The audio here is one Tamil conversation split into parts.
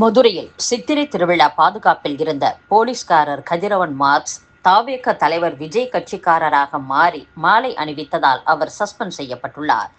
மதுரையில் சித்திரை திருவிழா பாதுகாப்பில் இருந்த போலீஸ்காரர் கதிரவன் மார்க்ஸ் தாவேக தலைவர் விஜய் கட்சிக்காரராக மாறி மாலை அணிவித்ததால் அவர் சஸ்பெண்ட் செய்யப்பட்டுள்ளார்.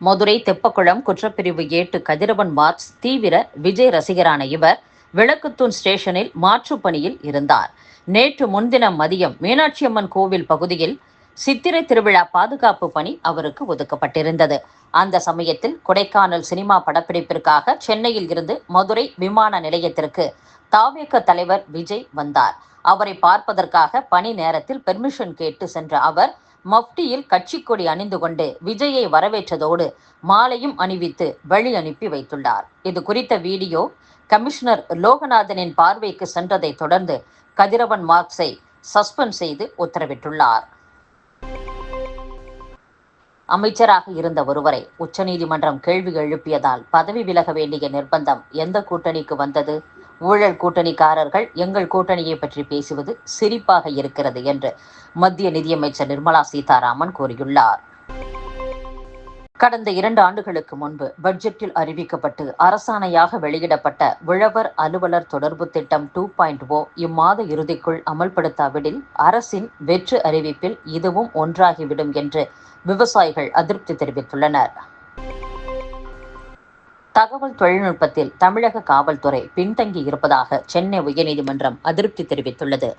மதுரை தெப்பக்குளம் குற்றப்பிரிவு ஏட்டு கதிரவன் மார்க்ஸ் தீவிர விஜய் ரசிகரான இவர் விளக்குத்தூண் ஸ்டேஷனில் மாற்றுப் பணியில் இருந்தார். நேற்று முன்தினம் மதியம் மீனாட்சியம்மன் கோவில் பகுதியில் சித்திரை திருவிழா பாதுகாப்பு பணி அவருக்கு ஒதுக்கப்பட்டிருந்தது. அந்த சமயத்தில் கொடைக்கானல் சினிமா படப்பிடிப்பிற்காக சென்னையில் இருந்து மதுரை விமான நிலையத்திற்கு தாவேக தலைவர் விஜய் வந்தார். அவரை பார்ப்பதற்காக பணி நேரத்தில் பெர்மிஷன் கேட்டு சென்ற அவர் மப்டியில் கட்சி கொடி அணிந்து கொண்டு விஜயை வரவேற்றதோடு மாலையும் அணிவித்து வழி அனுப்பி வைத்துள்ளார். இது குறித்த வீடியோ கமிஷனர் லோகநாதனின் பார்வைக்கு சென்றதை தொடர்ந்து கதிரவன் மார்க்ஸை சஸ்பெண்ட் செய்து உத்தரவிட்டுள்ளார். அமைச்சராக இருந்த ஒருவரை. உச்சநீதிமன்றம் கேள்வி எழுப்பியதால் பதவி விலக வேண்டிய நிர்பந்தம் எந்த கூட்டணிக்கு வந்தது? ஊழல் கூட்டணிக்காரர்கள் எங்கள் கூட்டணியை பற்றி பேசுவது சிரிப்பாக இருக்கிறது என்று மத்திய நிதியமைச்சர் நிர்மலா சீதாராமன் கூறியுள்ளார். கடந்த இரண்டு ஆண்டுகளுக்கு முன்பு பட்ஜெட்டில் அறிவிக்கப்பட்டு அரசாணையாக வெளியிடப்பட்ட உழவர் அலுவலர் தொடர்பு திட்டம் டூ பாயிண்ட் ஓ இம்மாத இறுதிக்குள் அமல்படுத்தாவிடில் அரசின் வெற்று அறிவிப்பில் இதுவும் ஒன்றாகிவிடும் என்று விவசாயிகள் அதிருப்தி தெரிவித்துள்ளனர். தகவல் தொழில்நுட்பத்தில் தமிழக காவல்துறை பின்தங்கி இருப்பதாக சென்னை உயர்நீதிமன்றம் அதிருப்தி தெரிவித்துள்ளது.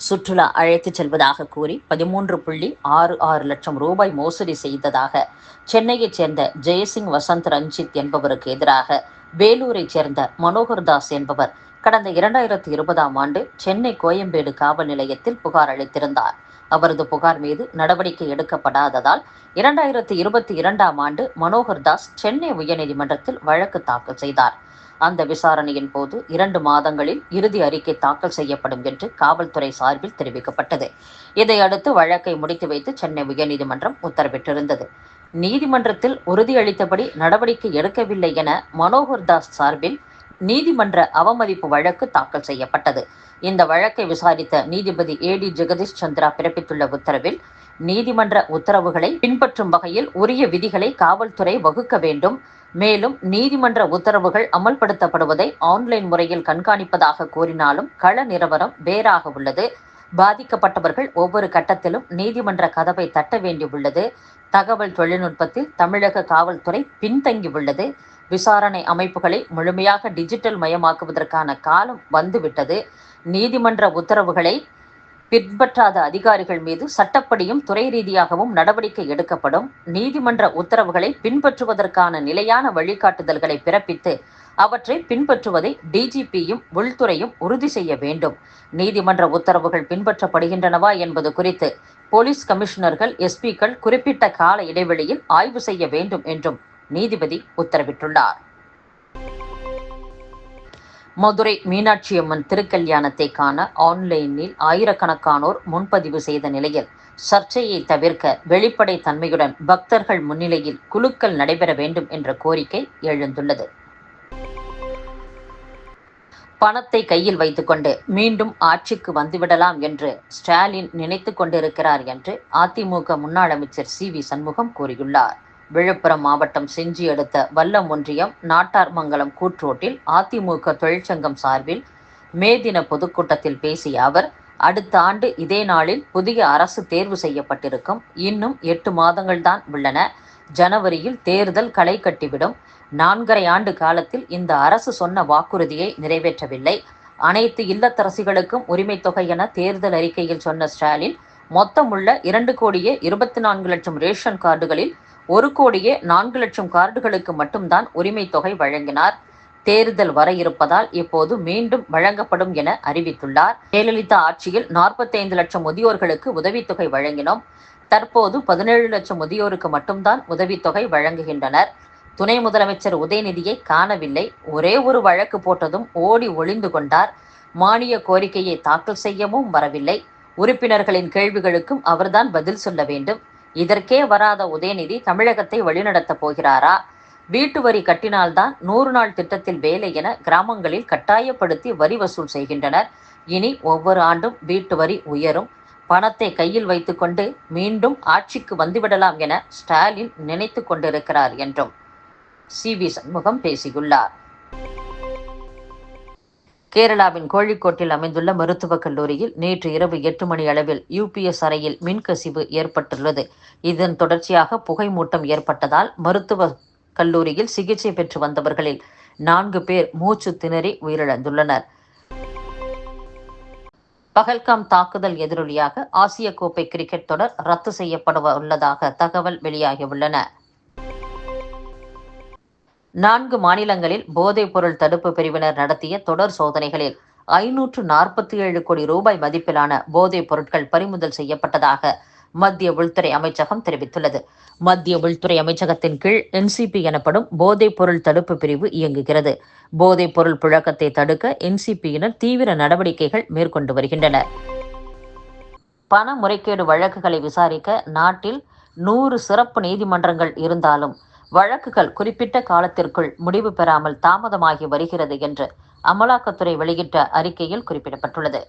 சுற்றுலா அழைத்துச் செல்வதாக கூறி பதிமூன்று புள்ளி ஆறு ஆறு லட்சம் ரூபாய் மோசடி செய்ததாக சென்னையைச் சேர்ந்த ஜெயசிங் வசந்த் ரஞ்சித் என்பவருக்கு எதிராக வேலூரைச் சேர்ந்த மனோகர் தாஸ் என்பவர் கடந்த இரண்டாயிரத்தி இருபதாம் ஆண்டு சென்னை கோயம்பேடு காவல் நிலையத்தில் புகார் அளித்திருந்தார். அவரது புகார் மீது நடவடிக்கை எடுக்கப்படாததால் இரண்டாயிரத்தி இருபத்தி இரண்டாம் ஆண்டு மனோகர் தாஸ் சென்னை உயர்நீதிமன்றத்தில் வழக்கு தாக்கல் செய்தார். அந்த விசாரணையின் போது இரண்டு மாதங்களில் இறுதி அறிக்கை தாக்கல் செய்யப்படும் என்று காவல்துறை சார்பில் தெரிவிக்கப்பட்டது. இதையடுத்து வழக்கை முடித்து வைத்து சென்னை உயர்நீதிமன்றம் உத்தரவிட்டிருந்தது. நீதிமன்றத்தில் உறுதியளித்தபடி நடவடிக்கை எடுக்கவில்லை என மனோகர் தாஸ் சார்பில் நீதிமன்ற அவமதிப்பு வழக்கு தாக்கல் செய்யப்பட்டது. இந்த வழக்கை விசாரித்த நீதிபதி ஏ டி ஜெகதீஷ் சந்திரா பிறப்பித்துள்ள உத்தரவில் நீதிமன்ற உத்தரவுகளை பின்பற்றும் வகையில் உரிய விதிகளை காவல்துறை வகுக்க வேண்டும். மேலும் நீதிமன்ற உத்தரவுகள் அமல்படுத்தப்படுவதை ஆன்லைன் முறையில் கண்காணிப்பதாக கூறினாலும் கள நிலவரம் வேறாக உள்ளது. பாதிக்கப்பட்டவர்கள் ஒவ்வொரு கட்டத்திலும் நீதிமன்ற கதவை தட்ட வேண்டியுள்ளது. தகவல் தொழில்நுட்பத்தில் தமிழக காவல்துறை பின்தங்கியுள்ளது. விசாரணை அமைப்புகளை முழுமையாக டிஜிட்டல் மயமாக்குவதற்கான காலம் வந்துவிட்டது. நீதிமன்ற உத்தரவுகளை பின்பற்றாத அதிகாரிகள் மீது சட்டப்படியும் துறை ரீதியாகவும் நடவடிக்கை எடுக்கப்படும். நீதிமன்ற உத்தரவுகளை பின்பற்றுவதற்கான நிலையான வழிகாட்டுதல்களை பிறப்பித்து அவற்றை பின்பற்றுவதை டிஜிபியும் உள்துறையும் உறுதி செய்ய வேண்டும். நீதிமன்ற உத்தரவுகள் பின்பற்றப்படுகின்றனவா என்பது குறித்து போலீஸ் கமிஷனர்கள் எஸ்பிக்கள் குறிப்பிட்ட கால இடைவெளியில் ஆய்வு செய்ய வேண்டும் என்றும் நீதிபதி உத்தரவிட்டுள்ளார். மதுரை மீனாட்சியம்மன் திருக்கல்யாணத்தை காண ஆன்லைனில் ஆயிரக்கணக்கானோர் முன்பதிவு செய்த நிலையில் சர்ச்சையை தவிர்க்க வெளிப்படை தன்மையுடன் பக்தர்கள் முன்னிலையில் குழுக்கள் நடைபெற வேண்டும் என்ற கோரிக்கை எழுந்துள்ளது. பணத்தை கையில் வைத்துக்கொண்டு மீண்டும் ஆட்சிக்கு வந்துவிடலாம் என்று ஸ்டாலின் நினைத்து கொண்டிருக்கிறார் என்று அதிமுக முன்னாள் அமைச்சர் சி வி சண்முகம் கூறியுள்ளார். விழுப்புரம் மாவட்டம் செஞ்சி அடுத்த வல்லம் ஒன்றியம் நாட்டார்மங்கலம் கூற்றோட்டில் அதிமுக தொழிற்சங்கம் சார்பில் மே தின பொதுக்கூட்டத்தில் பேசிய அவர் அடுத்த ஆண்டு இதே நாளில் புதிய அரசு தேர்வு செய்யப்பட்டிருக்கும். இன்னும் எட்டு மாதங்கள் தான் உள்ளன. ஜனவரியில் தேர்தல் களை கட்டிவிடும். நான்கரை ஆண்டு காலத்தில் இந்த அரசு சொன்ன வாக்குறுதியை நிறைவேற்றவில்லை. அனைத்து இல்லத்தரசிகளுக்கும் உரிமை தொகை என தேர்தல் அறிக்கையில் சொன்ன ஸ்டாலின் மொத்தமுள்ள இரண்டு கோடியே இருபத்தி நான்கு லட்சம் ரேஷன் கார்டுகளில் ஒரு கோடியே நான்கு லட்சம் கார்டுகளுக்கு மட்டும்தான் உரிமை தொகை வழங்கினார். தேர்தல் வர இருப்பதால் இப்போது மீண்டும் வழங்கப்படும் என அறிவித்துள்ளார். ஜெயலலிதா ஆட்சியில் நாற்பத்தைந்து லட்சம் முதியோர்களுக்கு உதவித்தொகை வழங்கினோம். தற்போது பதினேழு லட்சம் முதியோருக்கு மட்டும்தான் உதவித்தொகை வழங்குகின்றனர். துணை முதலமைச்சர் உதயநிதியை காணவில்லை. ஒரே ஒரு வழக்கு போட்டதும் ஓடி ஒளிந்து கொண்டார். மானிய கோரிக்கையை தாக்கல் செய்யவும் வரவில்லை. உறுப்பினர்களின் கேள்விகளுக்கும் அவர்தான் பதில் சொல்ல வேண்டும். இதற்கே வராத உதயநிதி தமிழகத்தை வழிநடத்தப் போகிறாரா? வீட்டு வரி கட்டினால்தான் நூறு நாள் திட்டத்தில் வேலை என கிராமங்களில் கட்டாயப்படுத்தி வரி வசூல் செய்கின்றனர். இனி ஒவ்வொரு ஆண்டும் வீட்டு வரி உயரும். பணத்தை கையில் வைத்துக்கொண்டு மீண்டும் ஆட்சிக்கு வந்துவிடலாம் என ஸ்டாலின் நினைத்து கொண்டிருக்கிறார் என்றும் சி வி சண்முகம் பேசியுள்ளார். கேரளாவின் கோழிக்கோட்டில் அமைந்துள்ள மருத்துவக் கல்லூரியில் நேற்று இரவு எட்டு மணி அளவில் யூபிஎஸ் அறையில் மின்கசிவு ஏற்பட்டுள்ளது. இதன் தொடர்ச்சியாக புகை மூட்டம் ஏற்பட்டதால் மருத்துவ கல்லூரியில் சிகிச்சை பெற்று வந்தவர்களில் நான்கு பேர் மூச்சு திணறி உயிரிழந்துள்ளனர். பகல்காம் தாக்குதல் எதிரொலியாக ஆசிய கோப்பை கிரிக்கெட் தொடர் ரத்து செய்யப்பட உள்ளதாக தகவல் வெளியாகியுள்ளன. நான்கு மாநிலங்களில் போதைப் பொருள் தடுப்பு பிரிவினர் நடத்திய தொடர் சோதனைகளில் ஐநூற்று நாற்பத்தி ஏழு கோடி ரூபாய் மதிப்பிலான போதைப் பொருட்கள் பறிமுதல் செய்யப்பட்டதாக மத்திய உள்துறை அமைச்சகம் தெரிவித்துள்ளது. மத்திய உள்துறை அமைச்சகத்தின் கீழ் என்சிபி எனப்படும் போதைப் பொருள் தடுப்பு பிரிவு இயங்குகிறது. போதைப் பொருள் புழக்கத்தை தடுக்க என்சிபியினர் தீவிர நடவடிக்கைகள் மேற்கொண்டு வருகின்றனர். பண முறைகேடு வழக்குகளை விசாரிக்க நாட்டில் நூறு சிறப்பு நீதிமன்றங்கள் இருந்தாலும் வழக்குகள் குறிப்பிட்ட காலத்திற்குள் முடிவு பெறாமல் தாமதமாகி வருகிறது என்று அமலாக்கத்துறை வெளியிட்ட அறிக்கையில் குறிப்பிடப்பட்டுள்ளது.